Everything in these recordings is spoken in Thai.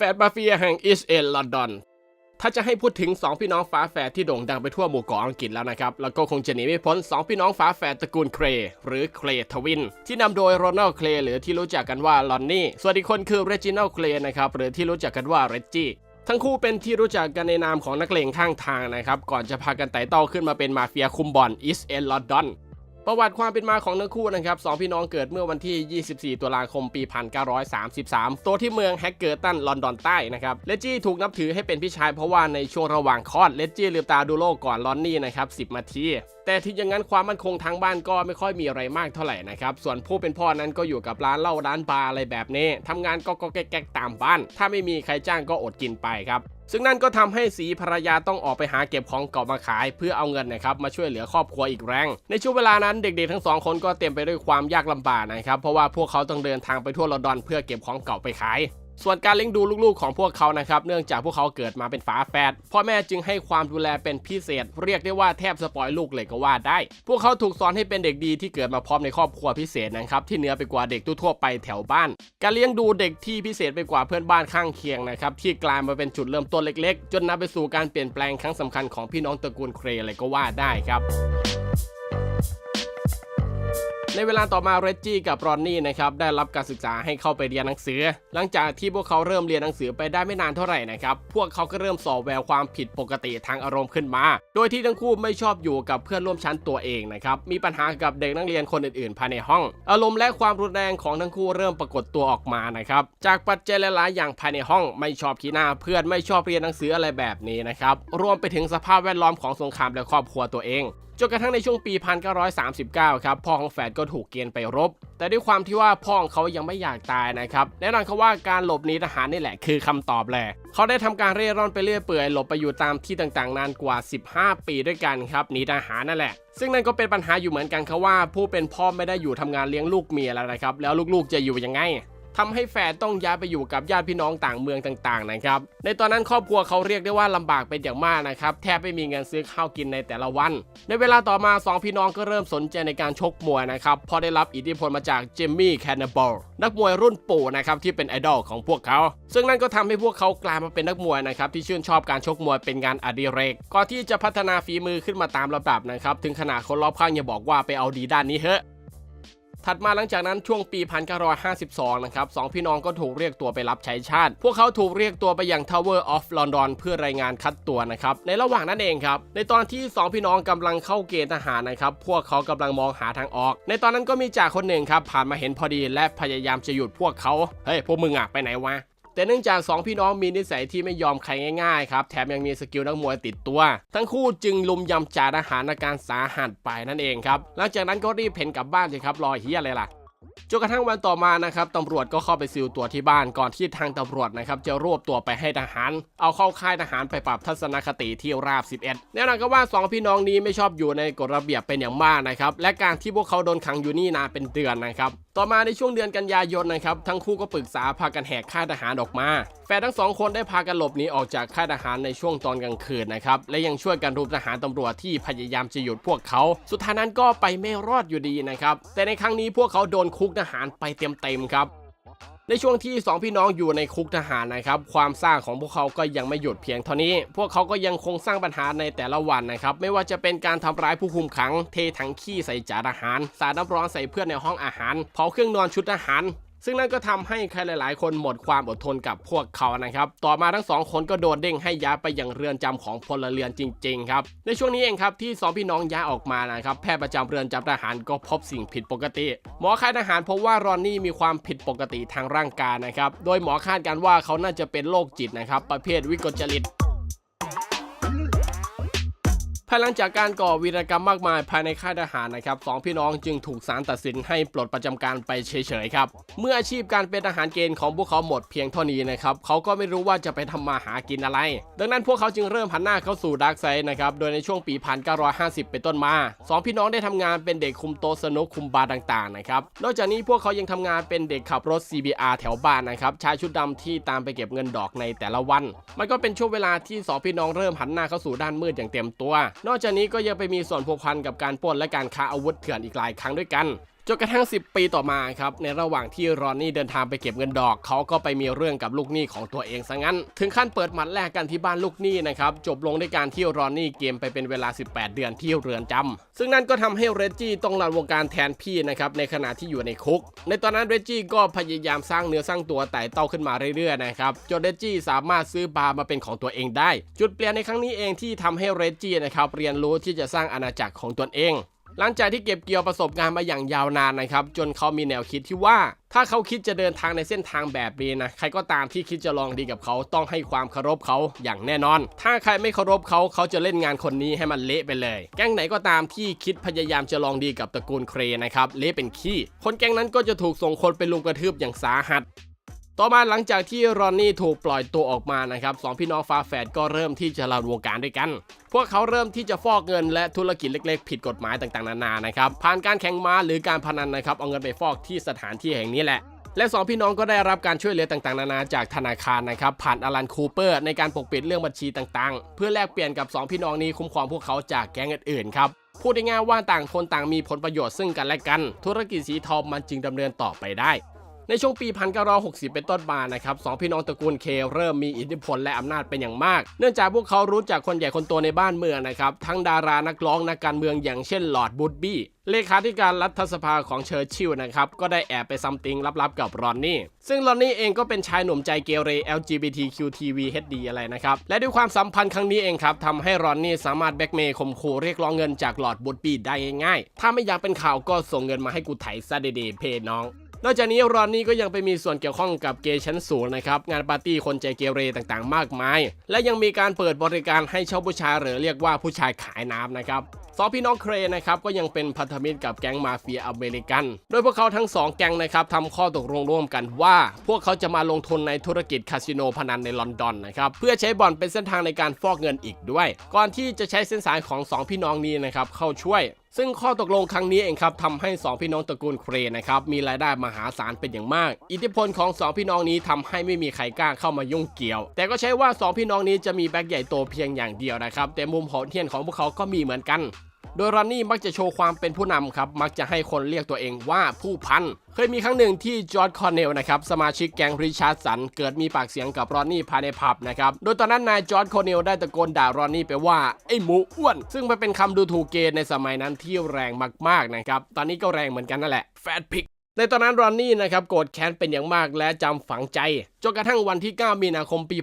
แฟดมาเฟียแห่งอิสเอลลอนดอนถ้าจะให้พูดถึง 2 พี่น้องฝาแฝดที่โด่งดังไปทั่วหมู่เกาะอังกฤษแล้วนะครับ แล้วก็คงจะหนีไม่พ้น 2 พี่น้องฝาแฝดตระกูลเคร หรือเครทวิน ที่นำโดยโรนัลเครหรือที่รู้จักกันว่าลอนนี่ ส่วนอีกคนคือเรจินัลเครนะครับ หรือที่รู้จักกันว่าเรจจี้ทั้งคู่เป็นที่รู้จักกันในนามของนักเลงข้างทางนะครับ ก่อนจะพากันไต่เต้าขึ้นมาเป็นมาเฟียคุมบอลอิสเอลลอนดอน ประวัติความเป็นมาของทั้งคู่นะครับสองพี่น้องเกิดเมื่อวันที่ 24 ตุลาคมปี 1933 ตัวที่เมืองแฮกเกอร์ตันลอนดอนใต้นะครับเลจี้ถูกนับถือให้เป็นพี่ชายเพราะว่าในช่วงระหว่างคลอดเลจี้ลืมตาดูโลกก่อนลอนนี่นะครับ 10นาทีแต่ที่อย่างนั้นความมั่นคงทางบ้านก็ไม่ค่อยมีอะไรมากเท่าไหร่นะครับ ส่วนผู้เป็นพ่อนั้นก็อยู่กับร้านเหล้าร้านบาร์อะไรแบบนี้ทำงานก็ก็แก๊กๆตามบ้าน ถ้าไม่มีใครจ้างก็อดกินไปครับ ซึ่งนั่นก็ทำให้สีภรรยาต้องออกไปหาเก็บของเก่ามาขาย เพื่อเอาเงินนะครับมาช่วยเหลือครอบครัวอีกแรง ในช่วงเวลานั้นเด็กๆทั้งสองคนก็เต็มไปด้วยความยากลำบากนะครับเพราะว่าพวกเขาต้องเดินทางไปทั่วลอนดอน เพื่อเก็บของเก่าไปขาย ส่วนการเลี้ยงดูลูกๆของพวกเขานะครับเนื่องจากพวกเขาเกิดมาเป็นฝาแฝดพ่อแม่จึงให้ความดูแลเป็นพิเศษ เรียกได้ว่าแทบสปอยลูกเลยก็ว่าได้ พวกเขาถูกสอนให้เป็นเด็กดีที่เกิดมาพร้อมในครอบครัวพิเศษนะครับที่เหนือไปกว่าเด็กทั่วไปแถวบ้าน การเลี้ยงดูเด็กที่พิเศษไปกว่าเพื่อนบ้านข้างเคียงนะครับที่กลายมาเป็นจุดเริ่มต้นเล็ก ๆ จนนำไปสู่การเปลี่ยนแปลงครั้งสำคัญของพี่น้องตระกูลเครเลยก็ว่าได้ครับ ในเวลาต่อมาเรจจี้กับรอนนี่นะครับได้รับการศึกษาให้เข้าไปเรียนหนังสือ หลังจากที่พวกเขาเริ่มเรียนหนังสือไปได้ไม่นานเท่าไหร่นะครับพวกเขาก็เริ่มสอบแววความผิดปกติทางอารมณ์ขึ้นมา โดยที่ทั้งคู่ไม่ชอบอยู่กับเพื่อนร่วมชั้นตัวเองนะครับมีปัญหากับเด็กนักเรียนคนอื่นๆ ภายในห้อง อารมณ์และความรุนแรงของทั้งคู่เริ่มปรากฏตัวออกมานะครับจากปัจจัยหลายๆอย่างภายในห้องไม่ชอบขี้หน้าเพื่อนไม่ชอบเรียนหนังสืออะไรแบบนี้นะครับรวมไปถึงสภาพแวดล้อมของสงครามและครอบครัวตัวเอง จนกระทั่งในช่วงปี 1939 ครับพ่อของแฝดก็ถูกเกณฑ์ไปรบ แต่ด้วยความที่ว่าพ่อของเขายังไม่อยากตายนะครับแน่นอนเขาว่าการหลบหนีทหารนี่แหละคือคำตอบแหละเขาได้ทำการเร่ร่อนไปเรื่อยเปื่อยหลบไปอยู่ตามที่ต่างๆ นานกว่า 15 ปีด้วยกันครับหนีทหารนั่นแหละ ซึ่งนั่นก็เป็นปัญหาอยู่เหมือนกันครับว่า ผู้เป็นพ่อไม่ได้อยู่ทำงานเลี้ยงลูกเมียแล้วนะครับแล้วลูกๆจะอยู่ยังไง ทำให้แฝดต้องย้ายไปอยู่กับญาติพี่น้องต่างเมืองต่างๆนะครับในตอนนั้นครอบครัวเขาเรียกได้ว่าลำบากเป็นอย่างมากนะครับแทบไม่มีเงินซื้อข้าวกินในแต่ละวัน ในเวลาต่อมา 2 พี่น้องก็เริ่มสนใจในการชกมวยนะครับพราะได้รับอิทธิพลมาจากเจมมี่แคนนบอลนักมวยรุ่นปู่นะครับที่เป็นไอดอลของพวกเขา ซึ่งนั่นก็ทำให้พวกเขากลายมาเป็นนักมวยนะครับที่ชื่นชอบการชกมวยเป็นงานอดิเรกก่อนที่จะพัฒนาฝีมือขึ้นมาตามลำดับนะครับถึงขนาดคนรอบข้างยังบอกว่าไปเอาดีด้านนี้เถอะ ถัดมาหลังจากนั้นช่วงปี 1952 นะครับสองพี่น้องก็ถูกเรียกตัวไปรับใช้ชาติ พวกเขาถูกเรียกตัวไปยัง Tower of London เพื่อรายงานคัดตัวนะครับ ในระหว่างนั้นเองครับ ในตอนที่ 2 พี่น้องกำลังเข้าเกณฑ์ทหารนะครับ พวกเขากำลังมองหาทางออก ในตอนนั้นก็มีจ่าคนหนึ่งครับ ผ่านมาเห็นพอดีและพยายามจะหยุดพวกเขา เฮ้ย พวกมึงอะไปไหนวะ แต่เนื่องจาก 2 พี่น้องมีนิสัยที่ไม่ยอมใครง่ายๆครับ แถมยังมีสกิลนักมวยติดตัว ทั้งคู่จึงลุมยำจ่าทหารอาการสาหัสไปนั่นเองครับ หลังจากนั้นก็รีบเพ่นกลับบ้านสิครับ รอเฮียอะไรล่ะจนกระทั่งวันต่อมานะครับตำรวจก็เข้าไปซิลตัวที่บ้านก่อนที่ทางตำรวจนะครับจะรวบตัวไปให้ทหาร เอาเข้าค่ายทหารไปปรับทัศนคติที่ราบ 11 แน่นอนก็ว่า 2 พี่น้องนี้ไม่ชอบอยู่ในกฎระเบียบเป็นอย่างมากนะครับและการที่พวกเขาโดนขังอยู่นี่นานเป็นเดือนนะครับ ต่อมาในช่วงเดือนกันยายนนะครับทั้งคู่ก็ปรึกษาพากันแหกค่ายทหารออกมา แฟนทั้งสองคนได้พากันหลบหนีออกจากค่ายทหารในช่วงตอนกลางคืนนะครับและยังช่วยกันรุมทหารตำรวจที่พยายามจะหยุดพวกเขา สุดท้ายนั้นก็ไปไม่รอดอยู่ดีนะครับแต่ในครั้งนี้พวกเขาโดนคุกทหารไปเต็มๆครับ ในช่วงที่ 2 พี่น้องอยู่ในคุกทหารนะครับความสร้างของพวกเขาก็ยังไม่หยุดเพียงเท่านี้ พวกเขาก็ยังคงสร้างปัญหาในแต่ละวันนะครับไม่ว่าจะเป็นการทำร้ายผู้คุมขัง เทถังขี้ใส่จานอาหาร สาดน้ำร้อนใส่เพื่อนในห้องอาหารเผาเครื่องนอนชุดทหาร ซึ่งนั่นก็ทำให้ใครหลาย ๆ คนหมดความอดทนกับพวกเขานะครับ ต่อมาทั้งสองคนก็โดนเด้งให้ย้ายไปยังเรือนจำของพลเรือนจริง ๆ ครับ ในช่วงนี้เองครับที่สองพี่น้องย้ายออกมานะครับ แพทย์ประจำเรือนจำทหารก็พบสิ่งผิดปกติ หมอค่ายทหารพบว่ารอนนี่มีความผิดปกติทางร่างกายนะครับ โดยหมอคาดการณ์ว่าเขาน่าจะเป็นโรคจิตนะครับ ประเภทวิกลจริต ภายหลังจากการก่อวีรกรรมมากมายภายในค่ายทหารนะครับสองพี่น้องจึงถูกศาลตัดสินให้ปลดประจำการไปเฉยๆครับ เมื่ออาชีพการเป็นทหารเกณฑ์ของพวกเขาหมดเพียงเท่านี้นะครับเขาก็ไม่รู้ว่าจะไปทำมาหากินอะไร ดังนั้นพวกเขาจึงเริ่มหันหน้าเข้าสู่ดาร์กไซด์นะครับ โดยในช่วงปี 1950 เป็นต้นมาสองพี่น้องได้ทำงานเป็นเด็กคุมโต๊ะสนุกคุมบาร์ต่างๆนะครับ นอกจากนี้พวกเขายังทำงานเป็นเด็กขับรถ CBR แถวบ้านนะครับชายชุดดำที่ตามไปเก็บเงินดอกในแต่ละวัน มันก็เป็นช่วงเวลาที่สองพี่น้องเริ่มหันหน้าเข้าสู่ด้านมืดอย่างเต็มตัวนอกจากนี้ก็ยังไปมีส่วนผูกพันกับการปล้นและการค้าอาวุธเถื่อนอีกหลายครั้งด้วยกัน จนกระทั่ง 10 ปีต่อมาครับในระหว่างที่รอนนี่เดินทางไปเก็บเงินดอกเขาก็ไปมีเรื่องกับลูกหนี้ของตัวเองซะงั้น ถึงขั้นเปิดหมัดแลกกันที่บ้านลูกหนี้นะครับจบลงด้วยการที่รอนนี่เกมไปเป็นเวลา 18 เดือนที่เรือนจำซึ่งนั่นก็ทำให้เรจจี้ต้องรันวงการแทนพี่นะครับในขณะที่อยู่ในคุก ในตอนนั้นเรจจี้ก็พยายามสร้างเนื้อสร้างตัวไต่เต้าขึ้นมาเรื่อยๆนะครับจนเรจจี้สามารถซื้อบาร์มาเป็นของตัวเองได้ จุดเปลี่ยนในครั้งนี้เองที่ทำให้เรจจี้นะครับเรียนรู้ที่จะสร้างอาณาจักรของตนเอง หลังจากที่เก็บเกี่ยวประสบการณ์มาอย่างยาวนานนะครับ จนเขามีแนวคิดที่ว่า ถ้าเขาคิดจะเดินทางในเส้นทางแบบนี้นะใครก็ตามที่คิดจะลองดีกับเขาต้องให้ความเคารพเขาอย่างแน่นอน ถ้าใครไม่เคารพเขาเขาจะเล่นงานคนนี้ให้มันเละไปเลย แก๊งไหนก็ตามที่คิดพยายามจะลองดีกับตระกูลเครนะครับเละเป็นขี้ คนแก๊งนั้นก็จะถูกส่งคนไปลุมกระทืบอย่างสาหัส ต่อมาหลังจากที่รอนนี่ถูกปล่อยตัวออกมานะครับสองพี่น้องฟ้าแฝดก็เริ่มที่จะรันวงการด้วยกัน พวกเขาเริ่มที่จะฟอกเงินและธุรกิจเล็กๆ ผิดกฎหมายต่างๆนานานะครับผ่านการแข่งม้าหรือการพนันนะครับเอาเงินไปฟอกที่สถานที่แห่งนี้แหละและสองพี่น้องก็ได้รับการช่วยเหลือต่างๆ นานาจากธนาคารนะครับ ผ่านอลันคูเปอร์ในการปกปิดเรื่องบัญชีต่างๆ เพื่อแลกเปลี่ยนกับสองพี่น้องนี้คุ้มครองพวกเขาจากแก๊งอื่นๆครับพูดง่ายๆว่าต่างคนต่างมีผลประโยชน์ซึ่งกันและกัน ธุรกิจสีทองมันจึงดำเนินต่อไปได้ ในช่วงปี 1960 เป็นต้นมานะครับสองพี่น้องตระกูลเคเริ่มมีอิทธิพลและอำนาจเป็นอย่างมาก เนื่องจากพวกเขารู้จักคนใหญ่คนโตในบ้านเมืองนะครับ ทั้งดารานักร้องนักการเมืองอย่างเช่นลอร์ดบูดบี้เลขาธิการรัฐสภาของเชอร์ชิลนะครับ ก็ได้แอบไปซัมติงลับๆกับรอนนี่ ซึ่งรอนนี่เองก็เป็นชายหนุ่มใจเกเร LGBTQ TV HD อะไรนะครับ และด้วยความสัมพันธ์ครั้งนี้เองครับทำให้รอนนี่สามารถแบ็กเมย์ข่มขู่เรียกร้องเงินจากลอร์ดบูดบี้ได้ง่ายๆ ถ้าไม่อยากเป็นข่าวก็ส่งเงินมาให้กูไถซะเดๆเพน้อง นอกจากนี้รอนนี่ก็ยังไปมีส่วนเกี่ยวข้องกับเกย์ชั้นสูงนะครับงานปาร์ตี้คนใจเกเรต่างๆ มากมาย และยังมีการเปิดบริการให้เช่าผู้ชายหรือเรียกว่าผู้ชายขายน้ำนะครับ สองพี่น้องเครนะครับก็ยังเป็นพันธมิตรกับแก๊งมาเฟียอเมริกัน โดยพวกเขาทั้งสองแก๊งนะครับทำข้อตกลงร่วมกันว่า พวกเขาจะมาลงทุนในธุรกิจคาสิโนพนันในลอนดอนนะครับเพื่อใช้บ่อนเป็นเส้นทางในการฟอกเงินอีกด้วย ก่อนที่จะใช้เส้นสายของสองพี่น้องนี้นะครับเข้าช่วยซึ่งข้อตกลงครั้งนี้เองครับทำให้ 2 พี่น้องตระกูลเครนะครับมีรายได้มหาศาลเป็นอย่างมาก อิทธิพลของ 2 พี่น้องนี้ทำให้ไม่มีใครกล้าเข้ามายุ่งเกี่ยว แต่ก็ใช่ว่า 2 พี่น้องนี้จะมีแบ็คใหญ่โตเพียงอย่างเดียวนะครับแต่มุมหดเหี้ยนของพวกเขาก็มีเหมือนกัน โดยรอนนี่มักจะโชว์ความเป็นผู้นำครับ มักจะให้คนเรียกตัวเองว่าผู้พัน เคยมีครั้งหนึ่งที่จอร์ดคอนเนลนะครับ สมาชิกแก๊งริชาร์ดสัน เกิดมีปากเสียงกับรอนนี่ภายในผับนะครับ โดยตอนนั้นนายจอร์ดคอนเนลได้ตะโกนด่ารอนนี่ไปว่า ไอ้หมูอ้วน ซึ่งมันเป็นคำดูถูกเกย์ในสมัยนั้นที่แรงมากๆนะครับ ตอนนี้ก็แรงเหมือนกันนั่นแหละแฟตพิก ในตอนนั้นรอนนี่นะครับโกรธแค้นเป็นอย่างมากและจำฝังใจจนกระทั่งวันที่ 9 มีนาคมปี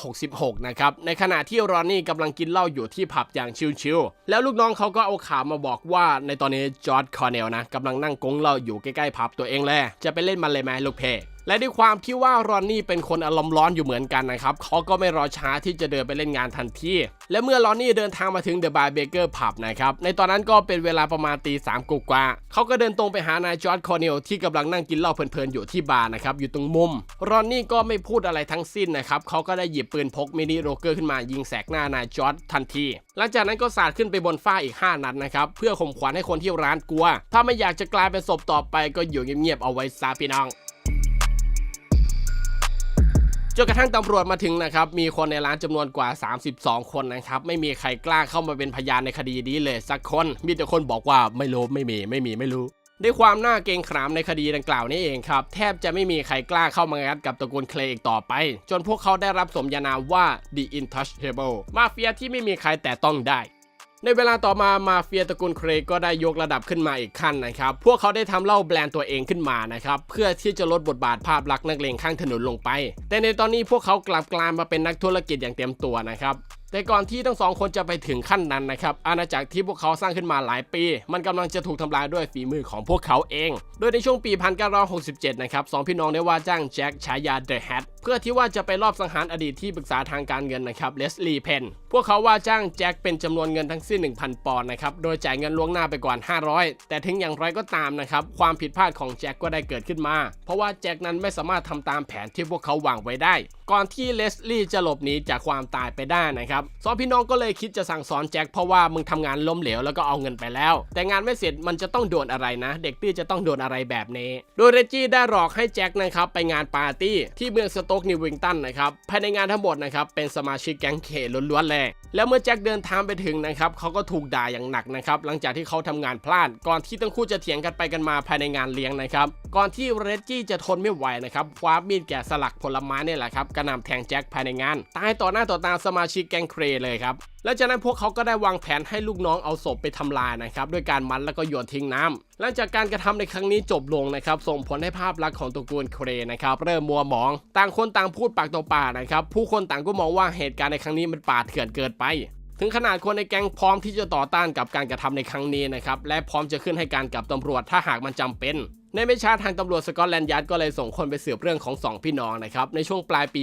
1966 นะครับ ในขณะที่รอนนี่กำลังกินเหล้าอยู่ที่ผับอย่างชิลๆ แล้วลูกน้องเขาก็เอาข่าวมาบอกว่า ในตอนนี้จอร์ดคอร์เนลนะกำลังนั่งกงเหล้าอยู่ใกล้ๆผับตัวเองแหละจะไปเล่นมันเลยไหมลูกเพ และด้วยความที่ว่ารอนนี่เป็นคนอารมณ์ร้อนอยู่เหมือนกันนะครับเขาก็ไม่รอช้าที่จะเดินไปเล่นงานทันทีและเมื่อรอนนี่เดินทางมาถึงเดอะบาร์เบเกอร์ผับนะครับในตอนนั้นก็เป็นเวลาประมาณตีสามกว่าเขาก็เดินตรงไปหานายจอร์ดคอร์เนลที่กำลังนั่งกินเหล้าเพลินๆอยู่ที่บาร์นะครับอยู่ตรงมุมรอนนี่ก็ไม่พูดอะไรทั้งสิ้นนะครับเขาก็ได้หยิบปืนพกมินิโรเกอร์ขึ้นมายิงแสกหน้านายจอร์ดทันที หลังจากนั้นก็สาดขึ้นไปบนฟ้าอีก 5 นัดนะครับเพื่อข่มขวัญให้คนที่ร้านกลัว ถ้าไม่อยากจะกลายเป็นศพต่อไปก็อยู่เงียบๆเอาไว้ซาพี่น้อง จนกระทั่งตำรวจมาถึงนะครับมีคนในร้านจำนวนกว่า 32 คนนะครับไม่มีใครกล้าเข้ามาเป็นพยานในคดีนี้เลยสักคนมีแต่คนบอกว่าไม่รู้ไม่มีไม่มีไม่รู้ด้วยความน่าเกรงขามในคดีดังกล่าวนี้เองครับ แทบจะไม่มีใครกล้าเข้ามางัดกับตระกูลเคลย์อีกต่อไป จนพวกเขาได้รับสมญานามว่า The Intouchable มาเฟียที่ไม่มีใครแต่ต้องได้ ในเวลาต่อมามาเฟียตระกูลเครย์ก็ได้ยกระดับขึ้นมาอีกขั้นนะครับ พวกเขาได้ทำเหล่าแบรนด์ตัวเองขึ้นมานะครับเพื่อที่จะลดบทบาทภาพลักษณ์นักเลงข้างถนนลงไป แต่ในตอนนี้พวกเขากลับกลายมาเป็นนักธุรกิจอย่างเต็มตัวนะครับแต่ก่อนที่ทั้งสองคนจะไปถึงขั้นนั้นนะครับ อาณาจักรที่พวกเขาสร้างขึ้นมาหลายปี มันกำลังจะถูกทำลายด้วยฝีมือของพวกเขาเอง โดยในช่วงปี 1967 นะครับสองพี่น้องได้ว่าจ้างแจ็คฉายาเดอะแฮทเพื่อที่ว่าจะไปรอบสังหารอดีตที่ปรึกษาทางการเงินนะครับเลสลีย์เพนพ วกเขาว่าจ้างแจ็คเป็นจำนวนเงินทั้งสิ้น 1,000 ปอนด์นะครับ โดยจ่ายเงินล่วงหน้าไปก่อน 500 แต่ถึงอย่างไรก็ตามนะครับ ความผิดพลาดของแจ็คก็ได้เกิดขึ้นมา เพราะว่าแจ็คนั้นไม่สามารถทำตามแผนที่พวกเขาวางไว้ได้ ก่อนที่เลสลี่จะหลบหนีจากความตายไปได้นะครับสองพี่น้องก็เลยคิดจะสั่งสอนแจ็คเพราะว่ามึงทำงานล้มเหลวแล้วก็เอาเงินไปแล้ว แต่งานไม่เสร็จมันจะต้องโดนอะไรนะ เด็กตี้จะต้องโดนอะไรแบบนี้ โดยเรจจี้ได้หลอกให้แจ็คนะครับไปงานปาร์ตี้ที่เมืองสโตกนิววิงตันนะครับภายในงานทั้งหมดนะครับเป็นสมาชิกแก๊งเคล้วนๆเลยแล้วเมื่อแจ็คเดินทางไปถึงนะครับเขาก็ถูกด่าอย่างหนักนะครับหลังจากที่เขาทำงานพลาด ก่อนที่ทั้งคู่จะเถียงกันไปกันมาภายในงานเลี้ยงนะครับก่อนที่เรดจี้จะทนไม่ไหวนะครับคว้ามีดแกะสลักผลไม้เนี่ยแหละครับกระหน่ำแทงแจ็คภายในงานตายต่อหน้าต่อตาสมาชิกแก๊งเครเลยครับ และจากนั้นพวกเขาก็ได้วางแผนให้ลูกน้องเอาศพไปทำลายนะครับด้วยการมัดแล้วก็โยนทิ้งน้ำหลังจากการกระทำในครั้งนี้จบลงนะครับส่งผลให้ภาพลักษณ์ของตระกูลเครนะครับเริ่มมัวหมอง ต่างคนต่างพูดปากต่อปากนะครับผู้คนต่างก็มองว่าเหตุการณ์ในครั้งนี้มันป่าเถื่อนเกินไปถึงขนาดคนในแก๊งพร้อมที่จะต่อต้านกับการกระทำในครั้งนี้นะครับและพร้อมจะขึ้นให้การกับตำรวจถ้าหากมันจำเป็น ในไม่ช้าทางตำรวจสกอตแลนด์ยาร์ดก็เลยส่งคนไปสืบเรื่องของสองพี่น้องนะครับในช่วงปลายปี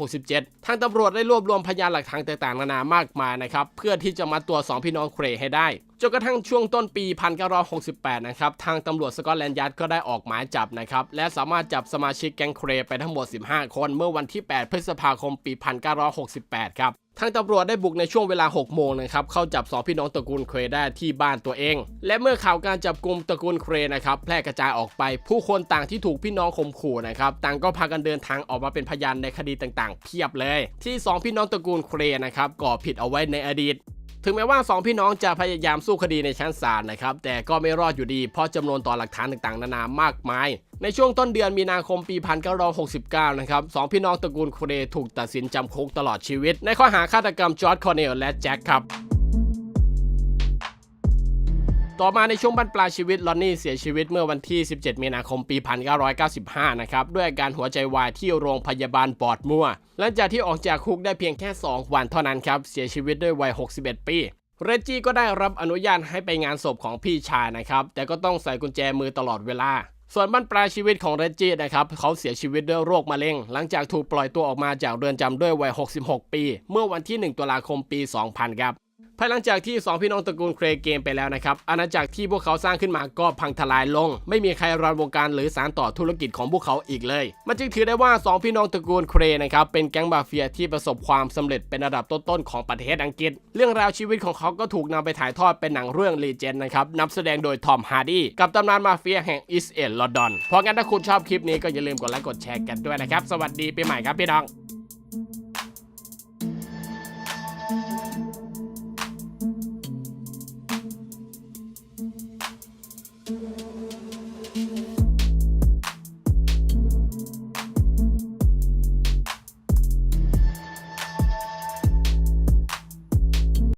1967 ทางตำรวจได้รวบรวมพยานหลักฐานต่างๆนานามากมายนะครับเพื่อที่จะมาตัวสองพี่น้องเครให้ได้ จนกระทั่งช่วงต้นปี 1968 นะครับ ทางตำรวจสกอตแลนด์ยาร์ดก็ได้ออกหมายจับนะครับ และสามารถจับสมาชิกแก๊งเครไปทั้งหมด 15 คนเมื่อวันที่ 8 พฤษภาคม ปี 1968 ครับทางตำรวจได้บุกในช่วงเวลา 6 โมงนะครับ เข้าจับ2พี่น้องตระกูลเครได้ที่บ้านตัวเอง และเมื่อข่าวการจับกลุ่มตระกูลเครนะครับ แพร่กระจายออกไป ผู้คนต่างที่ถูกพี่น้องข่มขู่นะครับ ต่างก็พากันเดินทางออกมาเป็นพยานในคดีต่างๆ เพียบเลย ที่ 2 พี่น้องตระกูลเครนะครับ ก่อผิดเอาไว้ในอดีต ถึงแม้ว่า 2 พี่น้องจะพยายามสู้คดีในชั้นศาลนะครับ แต่ก็ไม่รอดอยู่ดีเพราะจำนวนต่อหลักฐานต่างๆ นานามากมาย ในช่วงต้นเดือนมีนาคมปี 1969 นะครับสองพี่น้องตระกูลเครถูกตัดสินจำคุกตลอดชีวิต ในข้อหาฆาตกรรมจอร์ดคอเนลและแจ็คครับ ต่อมาในช่วงบรรปลายชีวิตลอนนี่เสียชีวิตเมื่อวันที่ 17 มีนาคมปี 1995 นะครับ ด้วยอาการหัวใจวายที่โรงพยาบาลบอดมัวหลังจากที่ออกจากคุกได้เพียงแค่ 2 วันเท่านั้นครับ เสียชีวิตด้วยวัย 61 ปีเรจจี้ก็ได้รับอนุญาตให้ไปงานศพของพี่ชายนะครับ แต่ก็ต้องใส่กุญแจมือตลอดเวลา ส่วนบั้นปลายชีวิตของเรจจี้นะครับ เขาเสียชีวิตด้วยโรคมะเร็ง หลังจากถูกปล่อยตัวออกมาจากเรือนจำด้วยวัย 66 ปี เมื่อวันที่ 1 ตุลาคมปี 2000 ครับ ภายหลังจากที่ 2 พี่น้องตระกูลเครเกมไปแล้วนะครับ อาณาจักรที่พวกเขาสร้างขึ้นมาก็พังทลายลง ไม่มีใครรันวงการหรือสานต่อธุรกิจของพวกเขาอีกเลย มันจึงถือได้ว่า 2 พี่น้องตระกูลเครนะครับ เป็นแก๊งมาเฟียที่ประสบความสำเร็จเป็นระดับต้นๆของประเทศอังกฤษ เรื่องราวชีวิตของเขาก็ถูกนำไปถ่ายทอดเป็นหนังเรื่องลีเจนนะครับนำแสดงโดยทอมฮาร์ดี้กับตำนานมาเฟียแห่งอิสเอลลอนดอนเพราะงั้นถ้าคุณชอบคลิปนี้ก็อย่าลืมกดไลค์กดแชร์กันด้วยนะครับสวัสดีปีใหม่ครับพี่น้อง